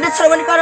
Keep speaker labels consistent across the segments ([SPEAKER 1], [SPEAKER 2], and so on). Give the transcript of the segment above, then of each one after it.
[SPEAKER 1] দিয়ে শ্রবণ করো।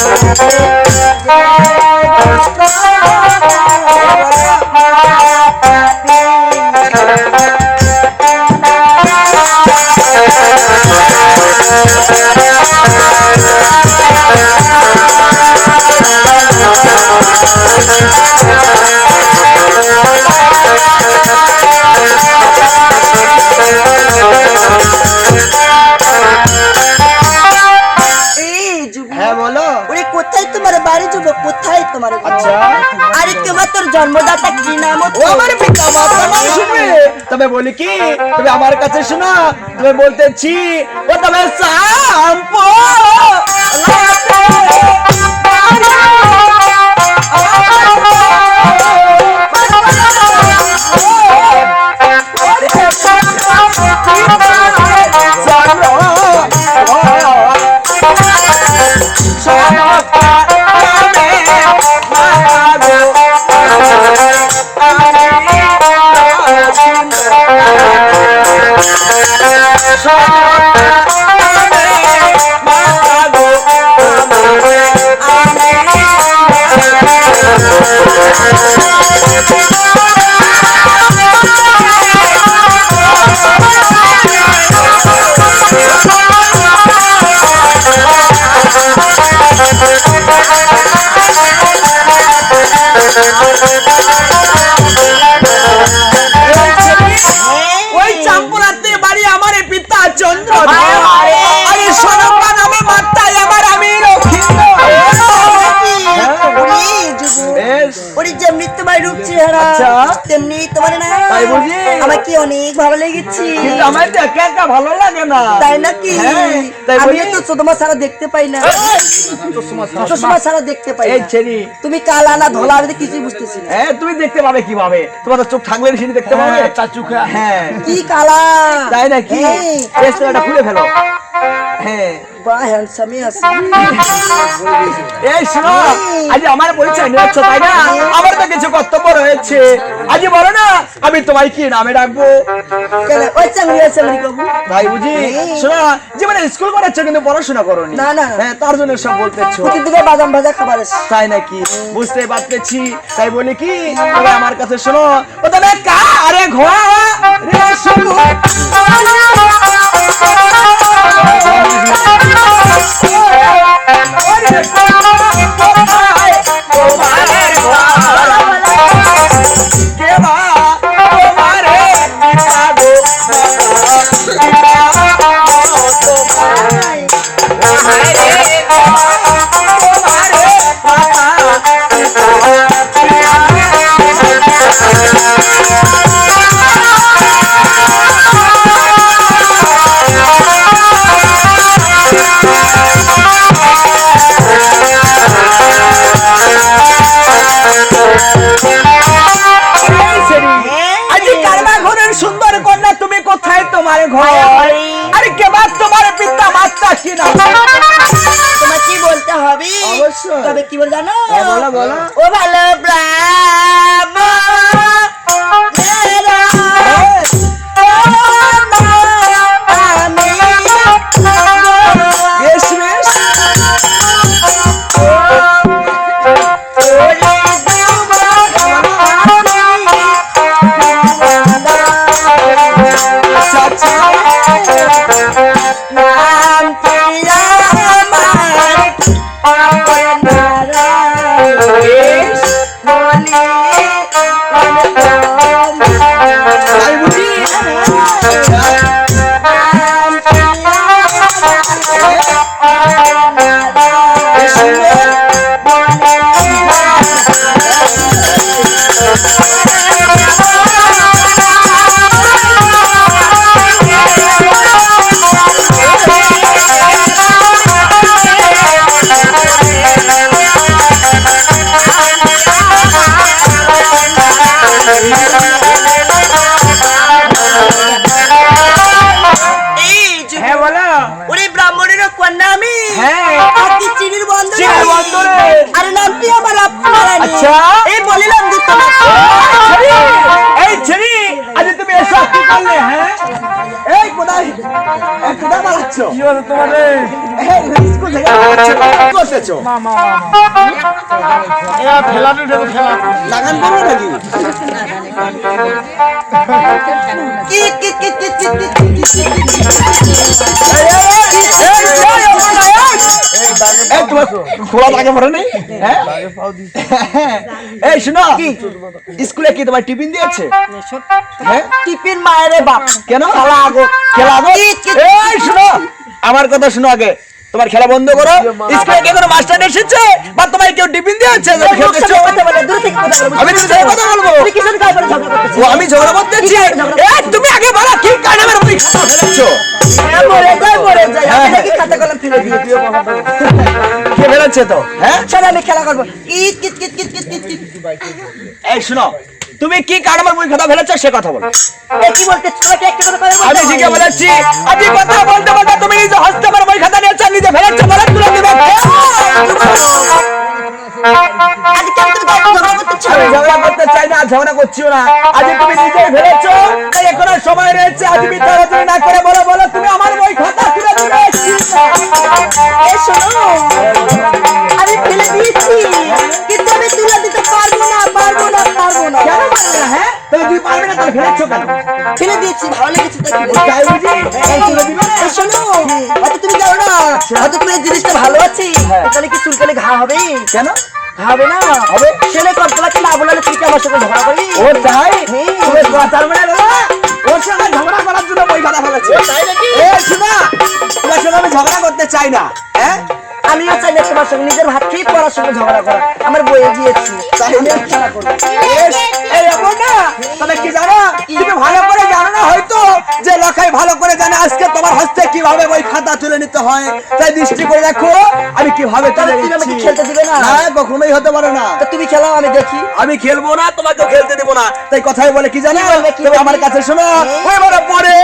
[SPEAKER 1] Thank you. কোথায় তোমার বাড়ি যুব? কোথায় তোমার
[SPEAKER 2] আচ্ছা।
[SPEAKER 1] আরে তোমার তোর জন্মদাতা কি নাম?
[SPEAKER 2] ও আমার পিতা মাতা নাম শুনবে তবে বলি কি তবে আমার কাছে শোনা তুমি বলতেছি ও তবে সাম্প। আচ্ছা।
[SPEAKER 1] তেমনি তোমার না
[SPEAKER 2] তাই বুঝি?
[SPEAKER 1] আমার কি অনেক ভালো লেগেছে।
[SPEAKER 2] কিন্তু আমার তো একা একা ভালো লাগে না।
[SPEAKER 1] তাই নাকি?
[SPEAKER 2] হ্যাঁ,
[SPEAKER 1] আমি তো ছাড়া দেখতে পাই না। ছাড়া। দেখতে পাই
[SPEAKER 2] এই। ছেড়ি।
[SPEAKER 1] তুমি কালা না ধলা আমি কিছুই বুঝতেছি না।
[SPEAKER 2] হ্যাঁ তুমি দেখতে পাবে কীভাবে? তোমার চোখ থাকবে সেটি দেখতে পাবে? চাচুকা। হ্যাঁ।
[SPEAKER 1] কি কালা?
[SPEAKER 2] তাই নাকি?
[SPEAKER 1] হ্যাঁ।
[SPEAKER 2] এই খুলে ফেলো। হ্যাঁ।
[SPEAKER 1] বা হ্যান্ডসামই আছে।
[SPEAKER 2] এই শোনো আজ আমার পরিচয় নিচ্ছ তাই না? আমার তো কিছু কর্তব্য রয়েছে। আজ বলো না আমি তোমায় কি নামে ডাকবো?
[SPEAKER 1] ওই
[SPEAKER 2] ভাই বুঝি? শোনো জীবনে স্কুল করেছ কিন্তু পড়াশোনা করো
[SPEAKER 1] না, না।
[SPEAKER 2] হ্যাঁ তার জন্য সব বলতেছো।
[SPEAKER 1] প্রতি দিকে বাদাম ভাজা খাবার
[SPEAKER 2] তাই নাকি? বুঝতে পারতেছি। তাই বলি কি? তবে আমার কাছে শোনো ও তবে কারে ঘোড়া রে শুনু। আজি Thank you. আচ্ছা।
[SPEAKER 1] এই বলিলাম যে তোমার
[SPEAKER 2] ছেড়ি, এই ছেড়ি আজ তুমি এসব কি করলে হ্যাঁ এই কোথায় এই কোথায় পালাচ্ছ কি হলো তোমার স্কুল থেকে করতেছো লাগান করবে নাকি
[SPEAKER 1] কি কি কি কি কি কি কি
[SPEAKER 2] খোলা পড়ে নেই? হ্যাঁ? এই শোনো স্কুলে কি তোমার টিফিন দিয়েছে? হ্যাঁ?
[SPEAKER 1] টিফিন মায়ের বাপ।
[SPEAKER 2] কেন?
[SPEAKER 1] খেলা আগো
[SPEAKER 2] খেলা এই শোনো আমার কথা শোনো আগে। তোমার খেলা বন্ধ করো। স্কুলে কি কোনো মাস্টার এসেছে? বা তোমার কেউ টিফিন দিয়েছে?
[SPEAKER 1] থেকে
[SPEAKER 2] আমি তোমার সাথে কথা বলব।
[SPEAKER 1] তুমি
[SPEAKER 2] ও আমি ঝগড়া করতেছি এই তুমি আগে বলো কি কারণে আমার বই খাতা ফেলেছো
[SPEAKER 1] হ্যাঁ, মরে যায় মরে যায়। আমি দেখি খাতা কলম ফেলে দিয়ে
[SPEAKER 2] ফেলেছে তো হ্যাঁ?
[SPEAKER 1] চল আমি খেলা করব।
[SPEAKER 2] এই শোনো তুমি কি কারণে আমার বই খাতা ফেলেছো? সে কথা বলো।
[SPEAKER 1] কি বলতে তোমাকে একটা কথা বলে।
[SPEAKER 2] আমি ঠিকই বলেছি। আমি কথা বলতে বলতে তুমি নিজে হস্তে আমার বই খাতা নিয়েছো নিজে ফেলেছো বলে তুলে দিবে
[SPEAKER 1] ঝগড়া
[SPEAKER 2] করতে চাই। না ঝগড়া করছিও না। আজ তুমি নিজে ফেলেছো তাই এখন সময় রয়েছে আজ মিথ্যা না করে বলো বলো তুমি আমার বই খাতা তুলে দিবে
[SPEAKER 1] শোনো।
[SPEAKER 2] হ্যাঁ? তুমি তুমি না তাহলে ফেলেছো কেন?
[SPEAKER 1] ফেলে দিয়েছি ভালো লেগেছে
[SPEAKER 2] তাই বুঝি
[SPEAKER 1] এ শোনো হয়তো তুমি জানো না হয়তো তুমি জিনিসটা ভালো আছে।
[SPEAKER 2] হ্যাঁ।
[SPEAKER 1] তাহলে কি চুলকালে ঘা হবে?
[SPEAKER 2] কেন?
[SPEAKER 1] হবে না।
[SPEAKER 2] হবে।
[SPEAKER 1] ছেলে কল্পনাকে না বলালে তুই কি আমার সঙ্গে ঝগড়া করবি?
[SPEAKER 2] ও তাই? তুমি কথার মানে দাদা ওর সঙ্গে ঝগড়া করার জন্য বই খাতা ফেলেছে। এ শোনা তোমার সঙ্গে আমি ঝগড়া করতে চাই না হ্যাঁ?
[SPEAKER 1] আমিও চাই না তোমার সঙ্গে নিজের ভাত খেয়ে পড়ার সঙ্গে ঝগড়া করা। আমার বইয়ে
[SPEAKER 2] না। তবে কি জানো তুমি ভালো করে জানো না হয়তো যে ভালো করে জানে আজকে তোমার হস্তে কীভাবে ওই খাতা তুলে নিতে হয়। তাই দৃষ্টি করে দেখো আমি কীভাবে তুলে
[SPEAKER 1] তুমি আমাকে খেলতে দিবে না?
[SPEAKER 2] না কখনোই হতে পারে না।
[SPEAKER 1] তুমি খেলাও আমি দেখি।
[SPEAKER 2] আমি খেলব না তোমাকে খেলতে দেবো না। তাই কথাই বলে কি জানো? তুমি আমার কাছে শোনো। ওই বলে পরে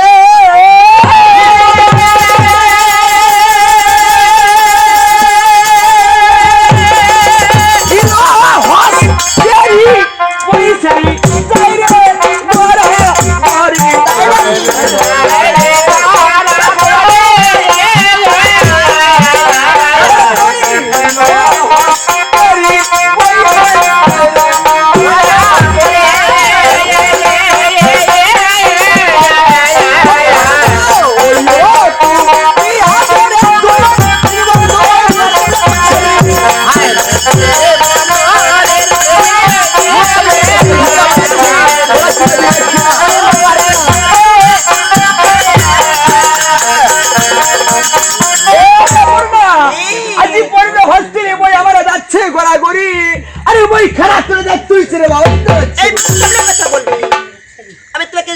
[SPEAKER 1] তোমাকে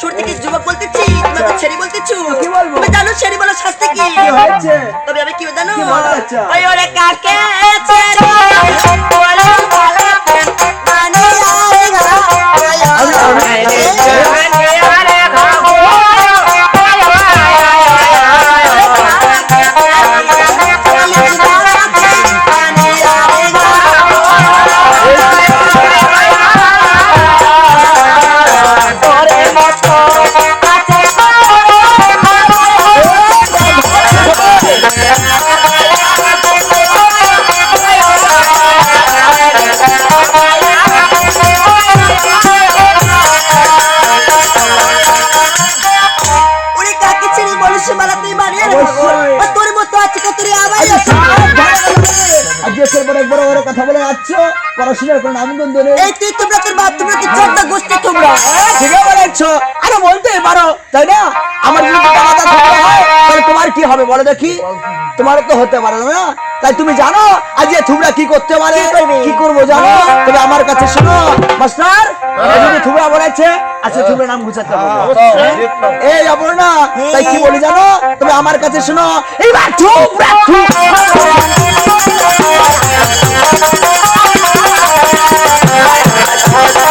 [SPEAKER 1] ছোট থেকে যুবক বলতেছি তোমাকে ছেড়ে বলতেছি
[SPEAKER 2] কি বলব?
[SPEAKER 1] তুমি জানো ছেড়ে বলার শাস্তি কি?
[SPEAKER 2] হয়েছে?
[SPEAKER 1] তবে আমি কি জানো? ওই ওরে কাকে ছেড়ে বলো ভালো মানে
[SPEAKER 2] আমি- আমি- নেই
[SPEAKER 1] এই তুই তোমরা তোর বাপ তোমরা তো চোদ্দ গোষ্ঠী তোমরা?
[SPEAKER 2] হ্যাঁ, ঠিকই বলেছ। আরে বলতেই পারো তাই না? আমার যদি দাদা থাকতে হয় তাহলে তোমার কি হবে বলো দেখি? তোমার তো হতে পারে না তাই তুমি জানো আজ এ থুবড়া কি করতে পারে?
[SPEAKER 1] কি করব?
[SPEAKER 2] জানো? তবে আমার কাছে শোনো মাস্টার যদি থুবড়া বলেছে আজকে থুবড়া নাম গুছাতে হবে। এই অপর্ণা তাই কি বলি জানো? তবে আমার কাছে শোনো এইবার থুবড়া থুবড়া। থুবড়া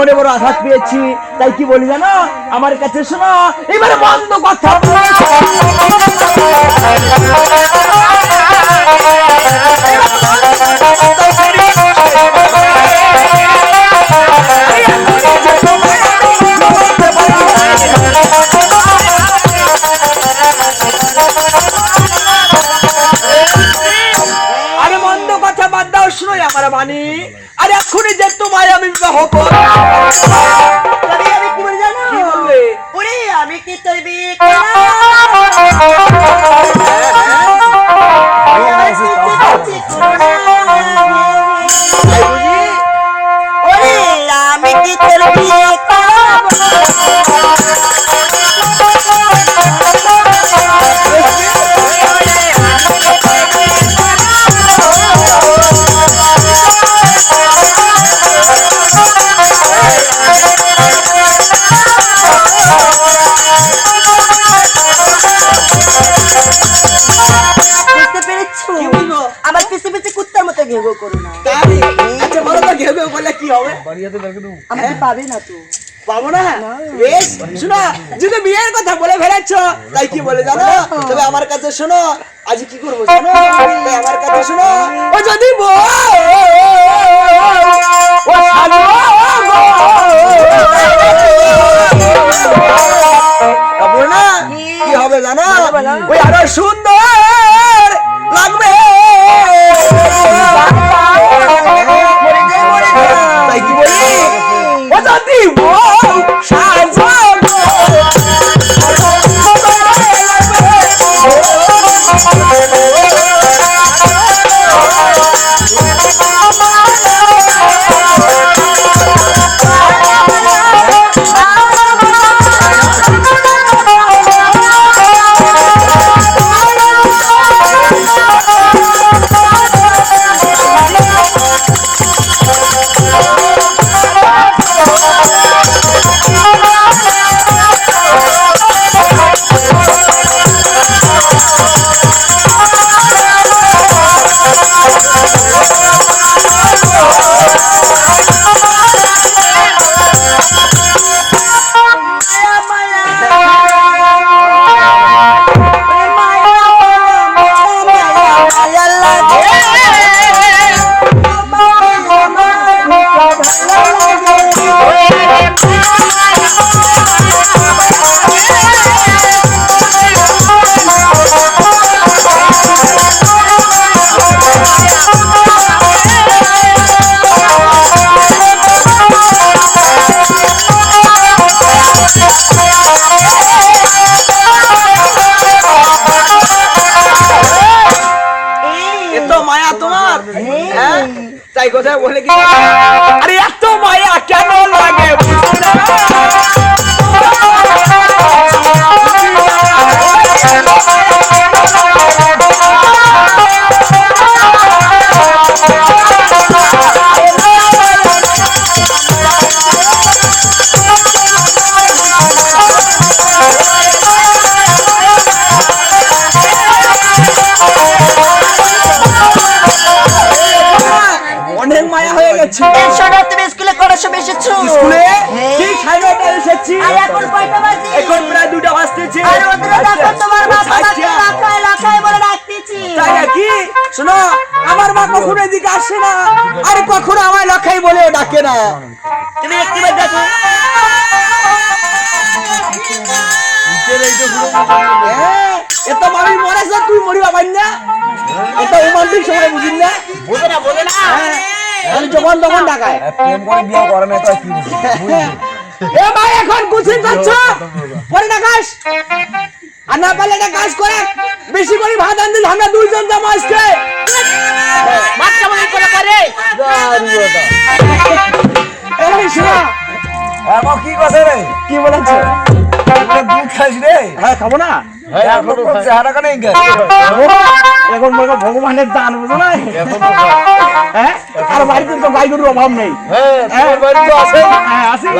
[SPEAKER 2] মনে বড় আঘাত পেয়েছি। তাই কি বলি জানো? আমার কাছে শোনো এবারে বন্ধ কথা
[SPEAKER 1] ঘেউ ঘেউ করো না
[SPEAKER 2] তাই? আচ্ছা বলো তো ঘেউ ঘেউ করলে কি হবে
[SPEAKER 1] আমাকে পাবে না তো
[SPEAKER 2] পাবো না বেশ শোনো যদি বিয়ের কথা বলে ফেলেছ তাই কি বলে জানো তবে আমার কাছে শোনো আজ কি করব শোনো আমার কাছে শোনো ও যদি ও শালো গো। তারপর না কি হবে জানো ওই আরও সুন্দর লাগবে তাই কোথায় বলে কি
[SPEAKER 1] এসেছ
[SPEAKER 2] স্কুলে
[SPEAKER 1] হ্যাঁ।
[SPEAKER 2] ঠিক সাড়ে নটায় এসেছি।
[SPEAKER 1] আর এখন কয়টা বাজে?
[SPEAKER 2] এখন প্রায় দুটা বাজতেছে।
[SPEAKER 1] আর ওদের দেখো তোমার মা তোমাকে
[SPEAKER 2] আচ্ছা।
[SPEAKER 1] লাখায় লাখায় বলে ডাকতেছি।
[SPEAKER 2] তাই নাকি? শোনো আমার মা কখনো এদিকে আসে না আর কখনো আমার লখাই বলেও ডাকে না। তুমি একটিবার দেখো। হ্যাঁ, এ মামি মরেছে তুই মরিবা পাই না। এটা রোমান্টিক সময় বুঝিস না।
[SPEAKER 3] বোঝে না বোঝে না।
[SPEAKER 2] আমি যখন তখন ডাকায়
[SPEAKER 3] প্রেম করে বিয়ে করে না তো কি
[SPEAKER 2] এ ভাই এখন কুচিন যাচ্ছ? পরে ডাকাস আর না পারলে একটা কাজ করে বেশি করে ভাত আনতে আমরা দুইজন যাব আজকে।
[SPEAKER 3] বাচ্চা মনে করে করে
[SPEAKER 2] এই শোনা।
[SPEAKER 3] এখন কি কথা রে?
[SPEAKER 2] কি বলেছ?
[SPEAKER 3] দুধ খাস রে?
[SPEAKER 2] হ্যাঁ খাব না।
[SPEAKER 3] এখন গে
[SPEAKER 2] এখন মনে ভগবানের দান বুঝো না হ্যাঁ। আর বাড়িতে তো গাই গরুর অভাব নেই।
[SPEAKER 3] হ্যাঁ আছে